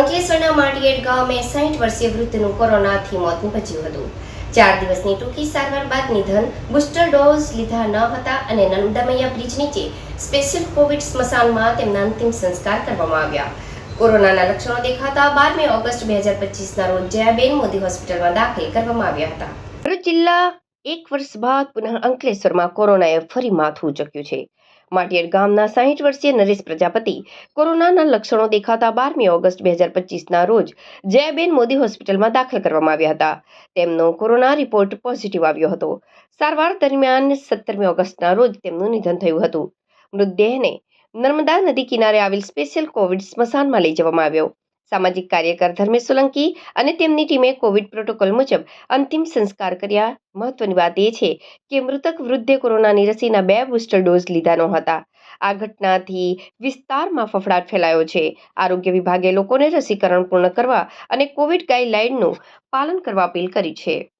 અંકલેશ્વરના માટીએટ ગામે સાઠ વર્ષીય વૃદ્ધનું કોરોનાથી મોત નીપજ્યું હતું. ચાર દિવસની ટૂંકી સારવાર બાદ નિધન, બુસ્ટર ડોઝ લીધા ન હતા અને નર્મદામૈયા બ્રિજ નીચે સ્પેશિયલ કોવિડ સ્મશાનમાં તેમના અંતિમ સંસ્કાર કરવામાં આવ્યા. કોરોનાના લક્ષણો દેખાતા બારમી ઓગસ્ટ બે હજાર પચીસના રોજ જયાબેન મોદી હોસ્પિટલમાં દાખલ કરવામાં આવ્યા હતા. ભરૂચ જિલ્લા એક વર્ષ બાદ પુનઃ અંકલેશ્વરમાં કોરોનાએ ફરી માથું ચક્યું છે. માટીએડ ગામના સાહીઠ વર્ષીય નરેશ પ્રજાપતિ કોરોનાના લક્ષણો દેખાતા બારમી ઓગસ્ટ બે હજાર પચીસના રોજ જયાબેન મોદી હોસ્પિટલમાં દાખલ કરવામાં આવ્યા હતા. તેમનો કોરોના રિપોર્ટ પોઝિટિવ આવ્યો હતો. સારવાર દરમિયાન સત્તરમી ઓગસ્ટના રોજ તેમનું નિધન થયું હતું. મૃતદેહને નર્મદા નદી કિનારે આવેલ સ્પેશિયલ કોવિડ સ્મશાનમાં લઈ જવામાં આવ્યો. સામાજિક કાર્યકર ધર્મેશ સોલંકી અને તેમની ટીમે કોવિડ પ્રોટોકોલ મુજબ અંતિમ સંસ્કાર કર્યા. મહત્વની વાત એ છે કે મૃતક વૃદ્ધે કોરોનાની રસીના બે બુસ્ટર ડોઝ લીધા ન હતા આ ઘટનાથી વિસ્તારમાં ફફડાટ ફેલાયો છે. આરોગ્ય વિભાગે લોકોને રસીકરણ પૂર્ણ કરવા અને કોવિડ ગાઈડલાઈનનું પાલન કરવા અપીલ કરી છે.